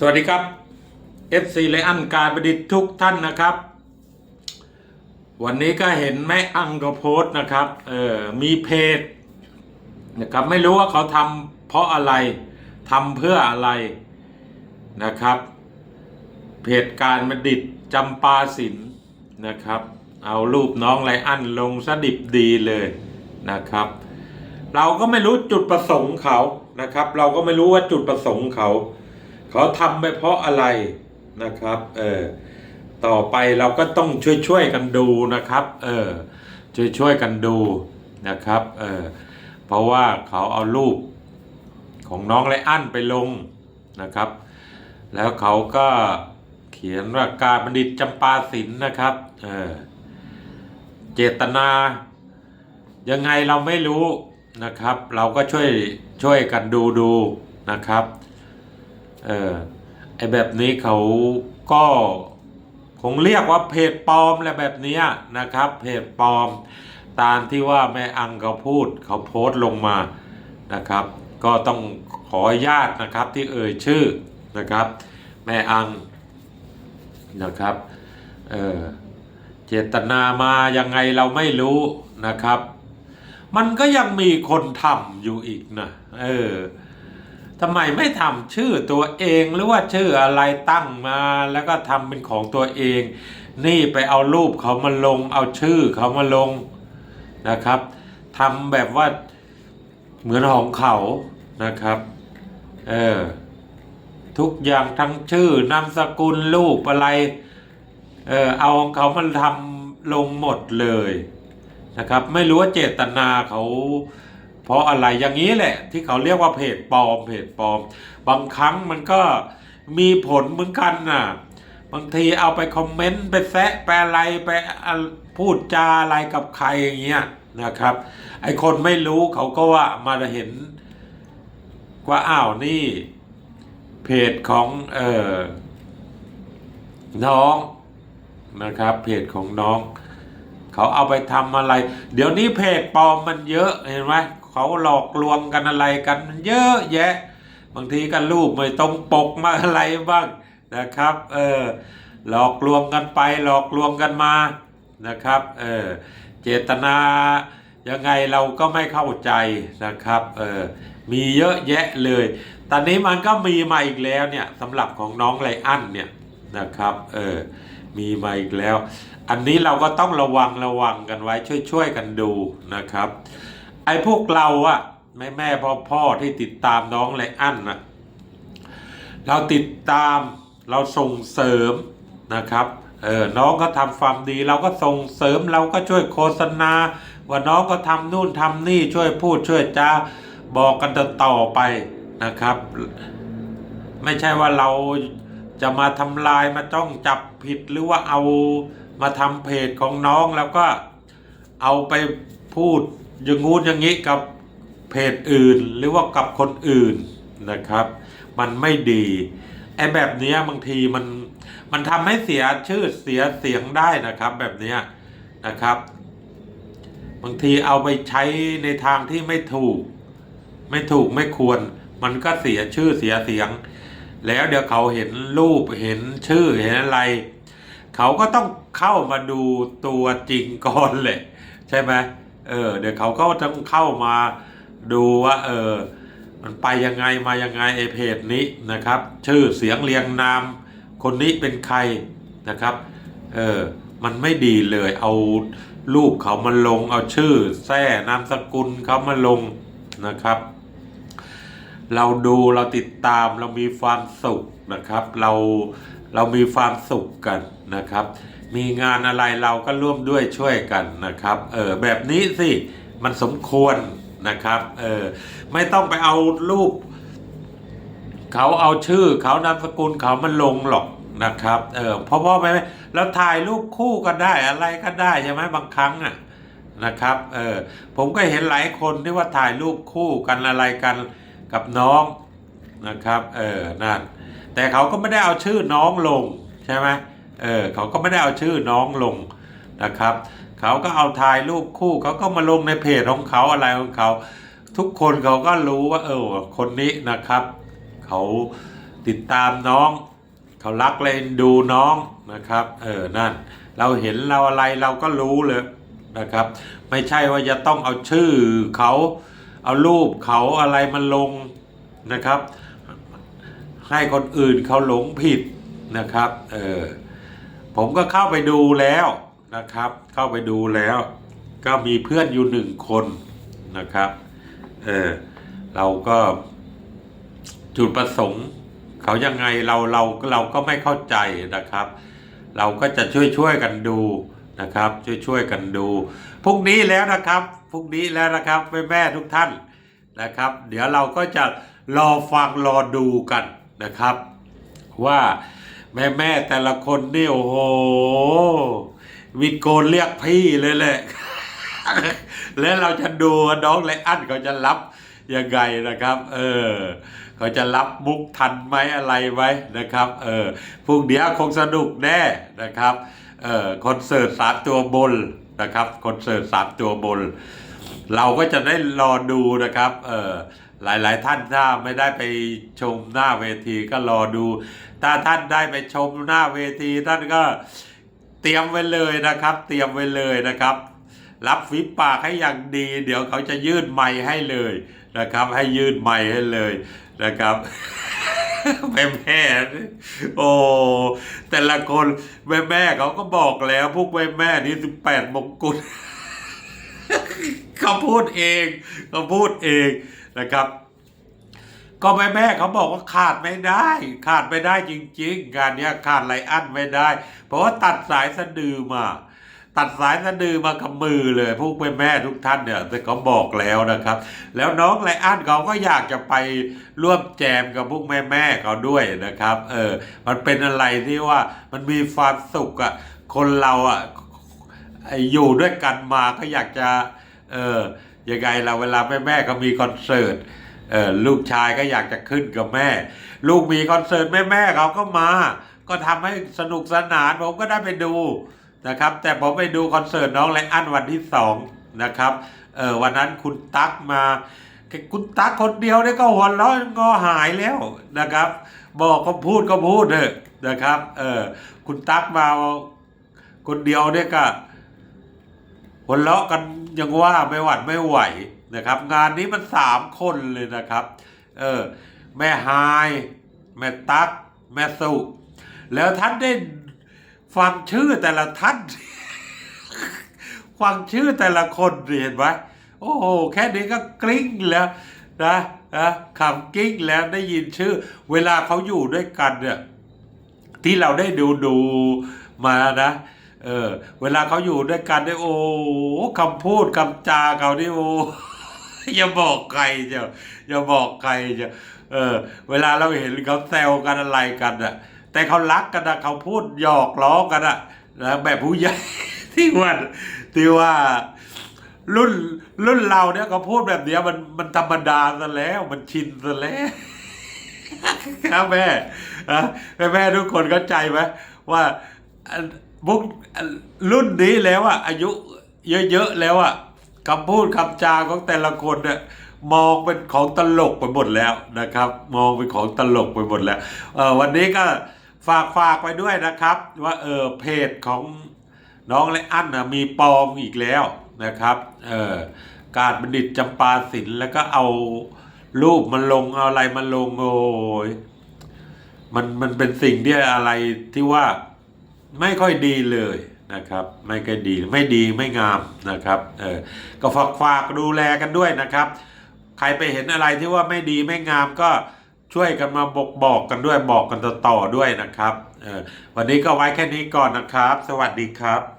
สวัสดีครับ FC เลอันการประดิษฐ์ทุกท่านนะครับ วันนี้ก็เห็นแม่อังกโพสนะครับเออมีเพจนะครับไม่รู้ว่าเขาทำเพราะอะไรทำเพื่ออะไรนะครับ เพจการประดิษฐ์จำปาสินนะครับ เอารูปน้องไลอันลงสดิบดีเลยนะครับ เราก็ไม่รู้จุดประสงค์เขานะครับ เราก็ไม่รู้ว่าจุดประสงค์เขา เขาทำไปเพราะอะไรนะครับเออต่อไปเราก็ต้องช่วยช่วยๆกันดูนะครับเออช่วยช่วยๆกันดูนะครับเออเพราะว่าเขาเอารูปของน้องไลอันไปลงนะครับ แล้วเขาก็เขียนว่าการบัณฑิตจำปาสินนะครับเออเจตนา ยังไงเราไม่รู้นะครับ เราก็ช่วยช่วยกันดูดูนะครับ เออไอแบบนี้เขาก็คงเรียกว่าเพจปลอมแหละแบบนี้นะครับ เพจปลอม ตามที่ว่าแม่อังเขาพูดเขาโพสต์ลงมานะครับ ก็ต้องขออนุญาตนะครับที่เอ่ยชื่อนะครับ แม่อังนะครับเออเจตนามายังไงเราไม่รู้นะครับ มันก็ยังมีคนทำอยู่อีกนะเออ ทำไมไม่ทำชื่อตัวเองหรือว่าชื่ออะไรตั้งมาแล้วก็ทำเป็นของตัวเอง นี่ไปเอารูปเขามาลง เอาชื่อเขามาลงนะครับทำแบบว่าเหมือนของเขานะครับเออทุกอย่างทั้งชื่อนามสกุลรูปอะไรเออเอาของเขามาทำลงหมดเลยนะครับ ไม่รู้ว่าเจตนาเขา เพราะอะไรอย่างนี้แหละ ที่เขาเรียกว่าเพจปลอมเพจปลอม บางครั้งมันก็มีผลเหมือนกันน่ะบางทีเอาไปคอมเมนต์ไปแซะไปอะไรไปพูดจาอะไรกับใครอย่างเงี้ยนะครับ ไอคนไม่รู้เขาก็ว่ามาเห็นว่าอ้าวนี่ เพจของเออน้องนะครับ เพจของน้อง เขาเอาไปทำอะไร เดี๋ยวนี้เพจปลอมมันเยอะเห็นไหม เขาหลอกลวงกันอะไรกันมันเยอะแยะ บางทีก็รูปไม่ตรงปกมาอะไรบ้างนะครับเออหลอกลวงกันไปหลอกลวงกันมานะครับเออเจตนายังไงเราก็ไม่เข้าใจนะครับเออมีเยอะแยะเลย ตอนนี้มันก็มีมาอีกแล้วเนี่ยสำหรับของน้องไลอันเนี่ยนะครับเออมีมาอีกแล้ว อันนี้เราก็ต้องระวังระวังกันไว้ช่วยๆกันดูนะครับ ไอ้พวกเราอะแม่แม่พ่อพ่อที่ติดตามน้องไลอันนะเราติดตามเราส่งเสริมนะครับเออน้องก็ทำความดี เราก็ส่งเสริมเราก็ช่วยโฆษณา ว่าน้องก็ทำนู่นทำนี่ช่วยพูดช่วยจ้าบอกกันต่อไปนะครับ ไม่ใช่ว่าเราจะมาทำลายมาจ้องจับผิดหรือว่าเอามาทำเพจของน้องแล้วก็เอาไปพูด อย่างงู้นอย่างนี้กับเพจอื่น หรือว่ากับคนอื่นนะครับ มันไม่ดีไอ้แบบนี้บางทีมันมันทำให้เสียชื่อเสียเสียงได้นะครับ แบบนี้นะครับ บางทีเอาไปใช้ในทางที่ไม่ถูก ไม่ถูกไม่ควร มันก็เสียชื่อเสียเสียง แล้วเดี๋ยวเขาเห็นรูปเห็นชื่อเห็นอะไร เขาก็ต้องเข้ามาดูตัวจริงก่อนเลยใช่ไหม เออเดี๋ยวเขาก็ต้องเข้ามาดูว่าเออมันไปยังไงมายังไงไอเพจนี้นะครับ ชื่อเสียงเรียงนาม คนนี้เป็นใครนะครับเออมันไม่ดีเลยเอารูปเขามาลงเอาชื่อแท้นามสกุลเขามาลงนะครับ เราดูเราติดตามเรามีความสุขนะครับ เรา เรามีความสุขกันนะครับ มีงานอะไรเราก็ร่วมด้วยช่วยกันนะครับ เออแบบนี้สิมันสมควรนะครับ เออไม่ต้องไปเอารูป เขาเอาชื่อเขานามสกุลเขามันลงหรอกนะครับ เออเพราะว่าไปแล้วถ่ายรูปคู่ก็ได้อะไรก็ได้ใช่ไหมบางครั้งอะนะครับ เออผมก็เห็นหลายคนที่ว่าถ่ายรูปคู่กันอะไรกันกับน้องนะครับ เออนั่น แต่เขาก็ไม่ได้เอาชื่อน้องลงใช่ไหมเออเขาก็ไม่ได้เอาชื่อน้องลงนะครับ เขาก็เอาถ่ายรูปคู่เขาก็มาลงในเพจของเขาอะไรของเขา ทุกคนเขาก็รู้ว่า เออคนนี้นะครับ เขาติดตามน้อง เขารักเลยดูน้องนะครับ เออนั่น เราเห็นเราอะไรเราก็รู้เลยนะครับ ไม่ใช่ว่าจะต้องเอาชื่อเขาเอารูปเขาอะไรมาลงนะครับ ให้คนอื่นเขาหลงผิดนะครับเออผมก็เข้าไปดูแล้วนะครับ เข้าไปดูแล้ว ก็มีเพื่อนอยู่หนึ่งคนนะครับเออเราก็จุดประสงค์เขายังไงเราเราเราก็ไม่เข้าใจนะครับ เราก็จะช่วยช่วยกันดูนะครับ ช่วยช่วยกันดูพรุ่งนี้แล้วนะครับพรุ่งนี้แล้วนะครับแม่แม่ๆทุกท่านนะครับ เดี๋ยวเราก็จะรอฟังรอดูกัน นะครับ ว่าแม่แม่แต่ละคนนี่โอ้โหวิดโกนเรียกพี่เลยแหละแล้วเราจะดูน้องไลอันเขาจะรับยังไงนะครับ เออเขาจะรับมุกทันไหมอะไรไหมนะครับ เออพรุ่งนี้คงสนุกแน่นะครับ เออคอนเสิร์ตสามตัวบนนะครับคอนเสิร์ตสามตัวบน เราก็จะได้รอดูนะครับ เออ หลายๆ ท่านถ้าไม่ได้ไปชมหน้าเวทีก็รอดู ถ้าท่านได้ไปชมหน้าเวทีท่านก็เตรียมไว้เลยนะครับ เตรียมไว้เลยนะครับ รับฝีปากให้อย่างดี เดี๋ยวเขาจะยื่นไมค์ให้เลยนะครับ ให้ยื่นไมค์ให้เลยนะครับแม่แม่โอ้แต่ละคนแม่แม่เขาก็บอกแล้วพวกแม่แม่นี่สิบแปดมงกุฎเขาพูดเองเขาพูดเอง นะครับ ก็แม่แม่เขาบอกว่าขาดไม่ได้ ขาดไม่ได้จริงๆงานนี้ขาดไรอันไม่ได้ เพราะว่าตัดสายสะดือมาตัดสายสะดือมากับมือเลยพวกแม่แม่ทุกท่านเนี่ยแต่เขาบอกแล้วนะครับ แล้วน้องไรอันเขาก็อยากจะไปร่วมแจมกับพวกแม่แม่เขาด้วยนะครับ เออ มันเป็นอะไรที่ว่ามันมีความสุขอะคนเราอะอยู่ด้วยกันมาก็อยากจะ เออ ยังไงเราเวลาแม่แม่เขามีคอนเสิร์ตเออลูกชายก็อยากจะขึ้นกับแม่ ลูกมีคอนเสิร์ตแม่แม่เขาก็มา ก็ทำให้สนุกสนานผมก็ได้ไปดูนะครับ แต่ผมไปดูคอนเสิร์ตน้องไรอันวันที่สองนะครับเออวันนั้นคุณตั๊กมาคุณตั๊กคนเดียวเนี่ยก็หัวเราะงอหายแล้วนะครับ บอกก็พูดก็พูดเถอะนะครับเออคุณตั๊กมาคนเดียวเนี่ยก็ หัวเราะกันยังว่าไม่หวัดไม่ไหวนะครับ งานนี้มันสามคนเลยนะครับ เออแม่ฮายแม่ตั๊กแม่สุ แล้วท่านได้ฟังชื่อแต่ละท่านฟังชื่อแต่ละคนเห็นไหมโอ้โหแค่นี้ก็กริ้งแล้วนะนะคำกริ้งแล้วได้ยินชื่อ เวลาเขาอยู่ด้วยกันเนี่ยที่เราได้ดูดูมานะ เออ เวลาเขาอยู่ด้วยกันได้โอ้คำพูดคำจาเขานี่โอ้อย่าบอกใครเจ้าอย่าบอกใครเจ้าเออ เวลาเราเห็นเขาแซวกันอะไรกันอะแต่เขารักกันนะเขาพูดหยอกล้อกันอะนะแบบผู้ใหญ่ที่ว่าที่ว่ารุ่นรุ่นเราเนี่ยเขาพูดแบบเนี้ยมันมันธรรมดาซะแล้ว มันชินซะแล้วครับแม่อะแม่แม่ทุกคนเข้าใจไหมว่า อันพวกอันรุ่นนี้แล้วอะอายุเยอะๆแล้วอะคำพูดคำจาของแต่ละคนเนี่ยมองเป็นของตลกไปหมดแล้วนะครับ มองเป็นของตลกไปหมดแล้ววันนี้ก็ฝากฝากไปด้วยนะครับ ว่าเออเพจของน้องและอั้นนะมีปลอมอีกแล้วนะครับเออการบัณฑิตจำปาศิลแล้วก็เอารูปมันลงเอาอะไรมันลงโอ้ยมันมันเป็นสิ่งที่อะไรที่ว่า ไม่ค่อยดีเลยนะครับ ไม่ค่อยดีไม่ดีไม่งามนะครับเออก็ฝากฝากดูแลกันด้วยนะครับ ใครไปเห็นอะไรที่ว่าไม่ดีไม่งามก็ช่วยกันมาบอกบอกกันด้วยบอกกันต่อๆด้วยนะครับเออวันนี้ก็ไว้แค่นี้ก่อนนะครับ สวัสดีครับ